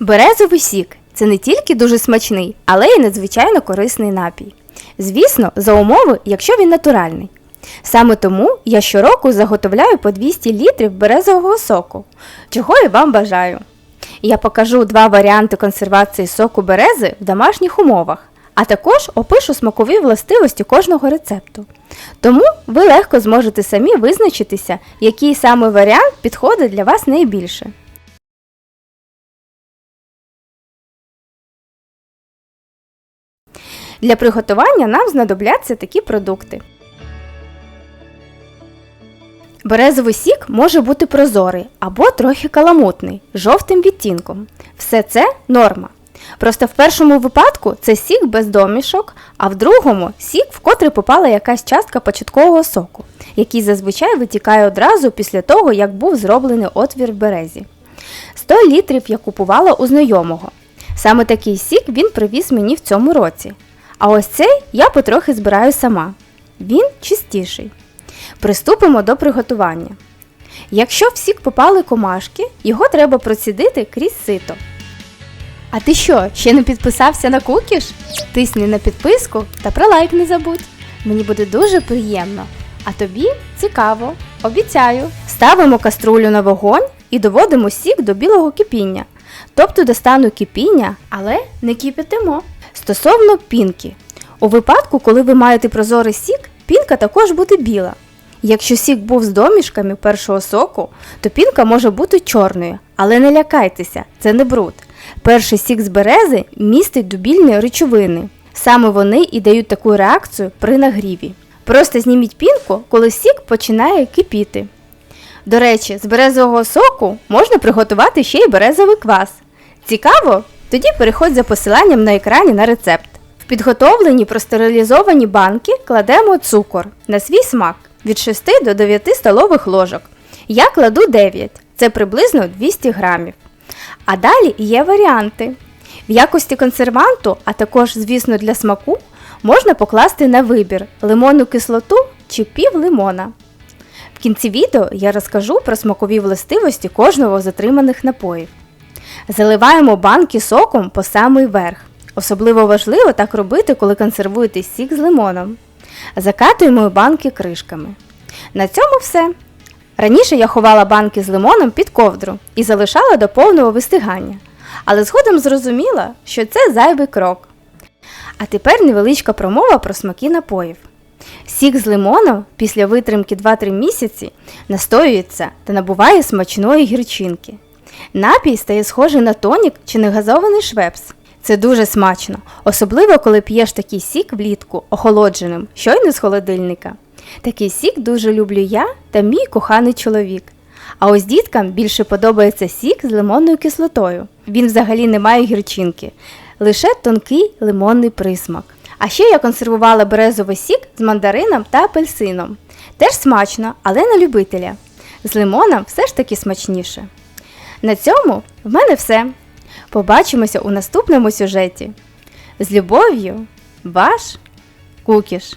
Березовий сік це не тільки дуже смачний, але й надзвичайно корисний напій. Звісно, за умови, якщо він натуральний. Саме тому я щороку заготовляю по 200 літрів березового соку, чого і вам бажаю. Я покажу два варіанти консервації соку берези в домашніх умовах, а також опишу смакові властивості кожного рецепту. Тому ви легко зможете самі визначитися, який саме варіант підходить для вас найбільше. Для приготування нам знадобляться такі продукти. Березовий сік може бути прозорий або трохи каламутний, жовтим відтінком. Все це норма. Просто в першому випадку це сік без домішок, а в другому сік, в котрий попала якась частка початкового соку, який зазвичай витікає одразу після того, як був зроблений отвір в березі. 100 літрів я купувала у знайомого. Саме такий сік він привіз мені в цьому році. А ось цей я потрохи збираю сама. Він чистіший. Приступимо до приготування. Якщо в сік попали комашки, його треба процідити крізь сито. А ти що, ще не підписався на кукіш? Тисни на підписку та про лайк не забудь. Мені буде дуже приємно. А тобі цікаво, обіцяю. Ставимо каструлю на вогонь і доводимо сік до білого кипіння. Тобто до стану кипіння, але не кипятимо. Стосовно пінки. У випадку, коли ви маєте прозорий сік, пінка також буде біла. Якщо сік був з домішками першого соку, то пінка може бути чорною, але не лякайтеся, це не бруд. Перший сік з берези містить дубільні речовини. Саме вони і дають таку реакцію при нагріві. Просто зніміть пінку, коли сік починає кипіти. До речі, з березового соку можна приготувати ще й березовий квас. Цікаво? Тоді переходь за посиланням на екрані на рецепт. В підготовлені простерилізовані банки кладемо цукор на свій смак від 6 до 9 столових ложок. Я кладу 9, це приблизно 200 грамів. А далі є варіанти. В якості консерванту, а також, звісно, для смаку, можна покласти на вибір лимонну кислоту чи пів лимона. В кінці відео я розкажу про смакові властивості кожного з отриманих напоїв. Заливаємо банки соком по самий верх. Особливо важливо так робити, коли консервуєте сік з лимоном. Закатуємо банки кришками. На цьому все. Раніше я ховала банки з лимоном під ковдру і залишала до повного вистигання. Але згодом зрозуміла, що це зайвий крок. А тепер невеличка промова про смаки напоїв. Сік з лимоном після витримки 2-3 місяці настоюється та набуває смачної гірчинки. Напій стає схожий на тонік чи негазований швепс. Це дуже смачно, особливо коли п'єш такий сік влітку охолодженим, щойно з холодильника. Такий сік дуже люблю я та мій коханий чоловік. А ось діткам більше подобається сік з лимонною кислотою. Він взагалі не має гірчинки, лише тонкий лимонний присмак. А ще я консервувала березовий сік з мандарином та апельсином. Теж смачно, але на любителя. З лимоном все ж таки смачніше. На цьому в мене все. Побачимося у наступному сюжеті. З любов'ю, ваш Кукіш.